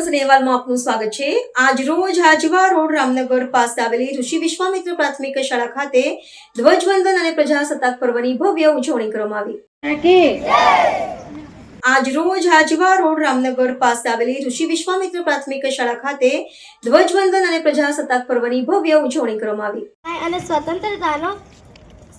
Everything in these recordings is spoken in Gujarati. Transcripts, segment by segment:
ખાતે ધ્વજવંદન અને પ્રજાસત્તાક પર્વની ભવ્ય ઉજવણી કરવામાં આવી. અને પ્રજાસત્તાક પર્વની ભવ્ય ઉજવણી કરવામાં આવી. અને સ્વતંત્રતાનો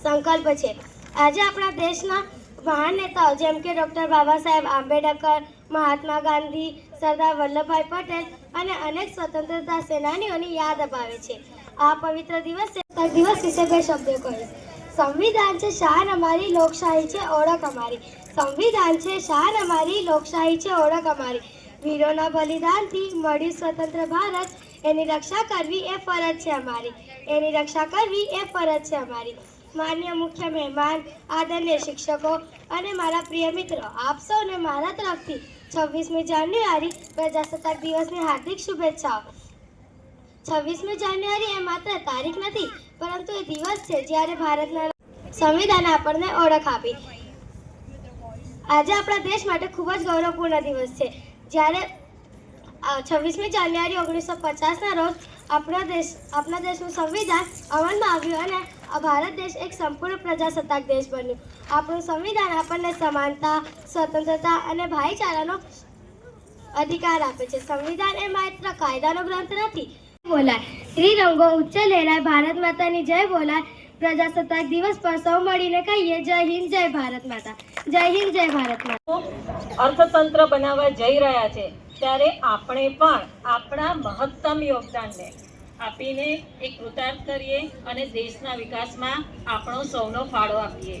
સંકલ્પ છે. આજે આપણા દેશના મહાન નેતાઓ જેમ કે ડૉક્ટર બાબા સાહેબ આંબેડકર, મહાત્મા ગાંધી સરદાર વલ્લભભાઈ પટેલ અને અનેક સ્વતંત્રતા સેનાનીઓની યાદ અપાવે છે. આ પવિત્ર દિવસે દિવસ વિશે બે શબ્દો કહીશ સંવિધાન છે શાન અમારી લોકશાહી છે ઓળખ અમારી. સંવિધાન છે શાન અમારી લોકશાહી છે ઓળખ અમારી. વીરોના બલિદાનથી મળ્યું સ્વતંત્ર ભારત. એની રક્ષા કરવી એ ફરજ છે અમારી. એની રક્ષા કરવી એ ફરજ છે અમારી. માન્ય મુખ્ય મહેમાન, આદરણીય શિક્ષકો અને મારા પ્રિય મિત્રો, આપ સૌને મારા તરફથી છવ્વીસમી જાન્યુઆરી પ્રજાસત્તાક દિવસની હાર્દિક શુભેચ્છાઓ. છવ્વીસમી જાન્યુઆરી એ માત્ર તારીખ નથી, પરંતુ એ દિવસ છે જ્યારે ભારતના સંવિધાને આપણને ઓળખ આપી. આજે આપણા દેશ માટે ખૂબ જ ગૌરવપૂર્ણ દિવસ છે. જ્યારે છવ્વીસમી જાન્યુઆરી ઓગણીસો પચાસના રોજ આપણા દેશ, આપણા દેશનું સંવિધાન અમલમાં આવ્યું અને ભારત દેશ એક સંપૂર્ણ પ્રજાસત્તાક દેશ બન્યું. આપણું સંવિધાન આપણને સમાનતા, સ્વતંત્રતા અને ભાઈચારાનો અધિકાર આપે છે. સંવિધાન એ માત્ર કાયદાનો ગ્રંથ નથી. બોલાય. ત્રિરંગો ઉચ્ચ લહેરાય ભારત માતાની જય બોલાય. પ્રજાસત્તાક દિવસ પર સૌ મળીને કહીએ જય હિન્દ, જય ભારત માતા. જય હિન્દ, જય ભારત માતા. અર્થતંત્ર બનાવવા જઈ રહ્યા છે, ત્યારે આપણે પણ આપણા મહત્તમ યોગદાનને આપીને એક કૃતાર્થ કરીએ અને દેશના વિકાસમાં આપણો સૌનો ફાળો આપીએ.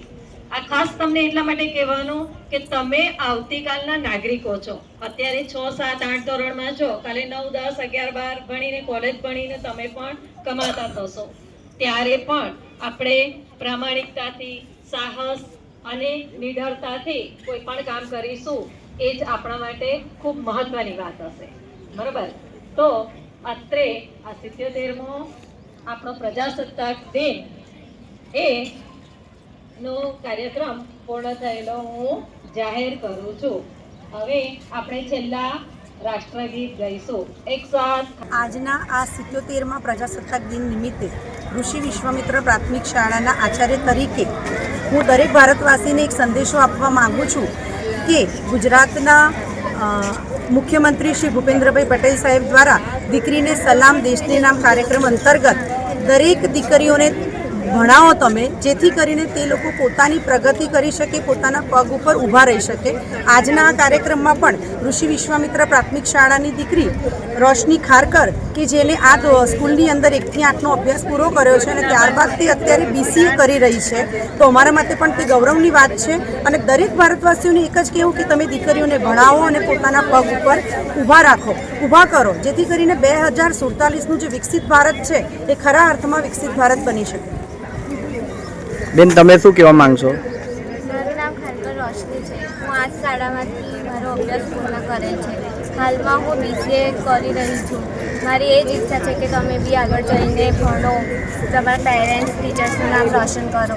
આ ખાસ તમને એટલા માટે કહેવાનું કે તમે આવતીકાલના નાગરિકો છો. અત્યારે છ, સાત, આઠ ધોરણમાં છો. કાલે નવ, દસ, અગિયાર, બાર ભણીને કોલેજ ભણીને તમે પણ કમાતા થશો. ત્યારે પણ આપણે પ્રામાણિકતાથી, સાહસ અને નિડરતાથી કોઈ પણ કામ કરીશું, એ જ આપણા માટે ખૂબ મહત્વની વાત હશે. બરાબર? તો અત્રે આ સિત્યોતેરમો આપણો પ્રજાસત્તાક દિન એ નો કાર્યક્રમ પૂર્ણ થયેલો હું જાહેર કરું છું. હવે આપણે છેલ્લા આજના આ સિત્યોતેરમાં પ્રજાસત્તાક દિન નિમિત્તે ઋષિ વિશ્વામિત્ર પ્રાથમિક શાળાના આચાર્ય તરીકે હું દરેક ભારતવાસીને એક સંદેશો આપવા માગું છું કે ગુજરાતના મુખ્યમંત્રી શ્રી ભૂપેન્દ્રભાઈ પટેલ સાહેબ દ્વારા દીકરીને સલામ, દેશને નામ કાર્યક્રમ અંતર્ગત દરેક દીકરીઓને ભણાવો તમે, જેથી કરીને તે લોકો પોતાની પ્રગતિ કરી શકે, પોતાના પગ ઉપર ઊભા રહી શકે. આજના આ કાર્યક્રમમાં પણ ઋષિ વિશ્વામિત્ર પ્રાથમિક શાળાની દીકરી રોશની ખારકર, કે જેને આ સ્કૂલની અંદર એકથી આઠનો અભ્યાસ પૂરો કર્યો છે અને ત્યારબાદ તે અત્યારે બીસીએ કરી રહી છે. તો અમારા માટે પણ તે ગૌરવની વાત છે. અને દરેક ભારતવાસીઓને એક જ કહેવું કે તમે દીકરીઓને ભણાવો અને પોતાના પગ ઉપર ઊભા રાખો. ઊભા કરો, જેથી કરીને બે હજાર સુડતાલીસનું જે વિકસિત ભારત છે, એ ખરા અર્થમાં વિકસિત ભારત બની શકે. બેન, તમે શું કહેવા માંગશો? મારું નામ ખરકર રોશની છે. હું આ શાળામાંથી મારો અભ્યાસ પૂર્ણ કરેલ છે. હાલમાં હું બીસીએ કરી રહી છું. મારી એ જ ઈચ્છા છે કે તમે બી આગળ જઈને ભણો. તમારા પેરેન્ટ્સ ટીચર્સનું નામ રોશન કરો.